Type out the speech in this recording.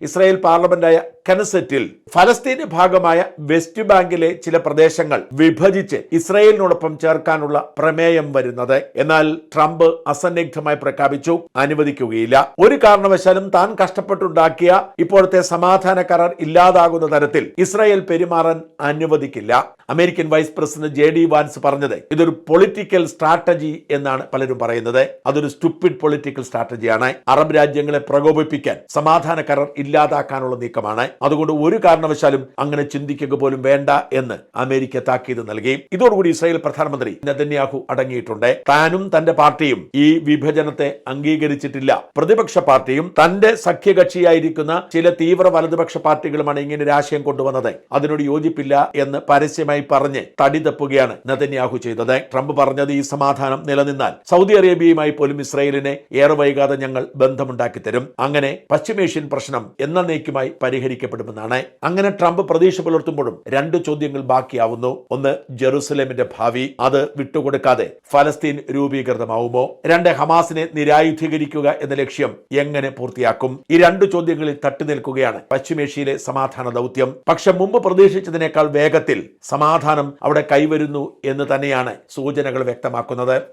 Israel പാർലമെന്റായ കനസെറ്റിൽ ഫലസ്തീന് ഭാഗമായ west ബാങ്കിലെ ചില പ്രദേശങ്ങൾ വിഭജിച്ച് ഇസ്രയേലിനോടൊപ്പം ചേർക്കാനുള്ള പ്രമേയം വരുന്നത്. എന്നാൽ ട്രംപ് അസന്നിഗ്ധമായി പ്രഖ്യാപിച്ചു അനുവദിക്കുകയില്ല. ഒരു കാരണവശാലും താൻ കഷ്ടപ്പെട്ടുണ്ടാക്കിയ ഇപ്പോഴത്തെ സമാധാന കരാർ ഇല്ലാതാകുന്ന തരത്തിൽ ഇസ്രയേൽ പെരുമാറാൻ അനുവദിക്കില്ല. American vice president J D Vance പറഞ്ഞത് ഇതൊരു പൊളിറ്റിക്കൽ സ്ട്രാറ്റജി എന്നാണ് പലരും പറയുന്നത്. അതൊരു സ്റ്റുപ്പിഡ് പൊളിറ്റിക്കൽ സ്ട്രാറ്റജിയാണ്. അറബ് രാജ്യങ്ങളെ പ്രകോപിപ്പിക്കാൻ സമാധാന കരാർ ഇല്ലാതാക്കാനുള്ള നീക്കമാണ്. അതുകൊണ്ട് ഒരു കാരണവശാലും അങ്ങനെ ചിന്തിക്കുക പോലും വേണ്ട എന്ന് അമേരിക്ക താക്കീത് നൽകി. ഇതോടുകൂടി ഇസ്രായേൽ പ്രധാനമന്ത്രി നെതന്യാഹു അടങ്ങിയിട്ടുണ്ട്. താനും തന്റെ പാർട്ടിയും ഈ വിഭജനത്തെ അംഗീകരിച്ചിട്ടില്ല. പ്രതിപക്ഷ പാർട്ടിയും തന്റെ സഖ്യകക്ഷിയായിരിക്കുന്ന ചില തീവ്ര വലതുപക്ഷ പാർട്ടികളുമാണ് ഇങ്ങനെ ഒരു ആശയം കൊണ്ടുവന്നത്. അതിനോട് യോജിപ്പില്ല എന്ന് പരസ്യമായി പറഞ്ഞ് തടി തപ്പുകയാണ് നെതന്യാഹു ചെയ്തത്. ട്രംപ് പറഞ്ഞത് ഈ സമാധാനം നിലനിന്നാൽ സൗദി അറേബ്യയുമായി പോലും ഇസ്രായേലിനെ ഏറെ വൈകാതെ ഞങ്ങൾ ബന്ധമുണ്ടാക്കി തരും അങ്ങനെ പശ്ചിമേഷ്യൻ പ്രശ്നം എന്ന എന്നേക്കുമായി പരിഹരിക്കപ്പെടുമെന്നാണ് അങ്ങനെ ട്രംപ് പ്രതീക്ഷ പുലർത്തുമ്പോഴും രണ്ട് ചോദ്യങ്ങൾ ബാക്കിയാവുന്നു. ഒന്ന് ജെറുസലേമിന്റെ ഭാവി. അത് വിട്ടുകൊടുക്കാതെ ഫലസ്തീൻ രൂപീകൃതമാവുമോ? രണ്ട് ഹമാസിനെ നിരായുധീകരിക്കുക എന്ന ലക്ഷ്യം എങ്ങനെ പൂർത്തിയാക്കും? ഈ രണ്ട് ചോദ്യങ്ങളിൽ തട്ടി നിൽക്കുകയാണ് പശ്ചിമേഷ്യയിലെ സമാധാന ദൗത്യം. പക്ഷെ മുമ്പ് പ്രതീക്ഷിച്ചതിനേക്കാൾ വേഗത്തിൽ സമാധാനം അവിടെ കൈവരുന്നു എന്ന് തന്നെയാണ് സൂചനകൾ വ്യക്തമാക്കുന്നത്.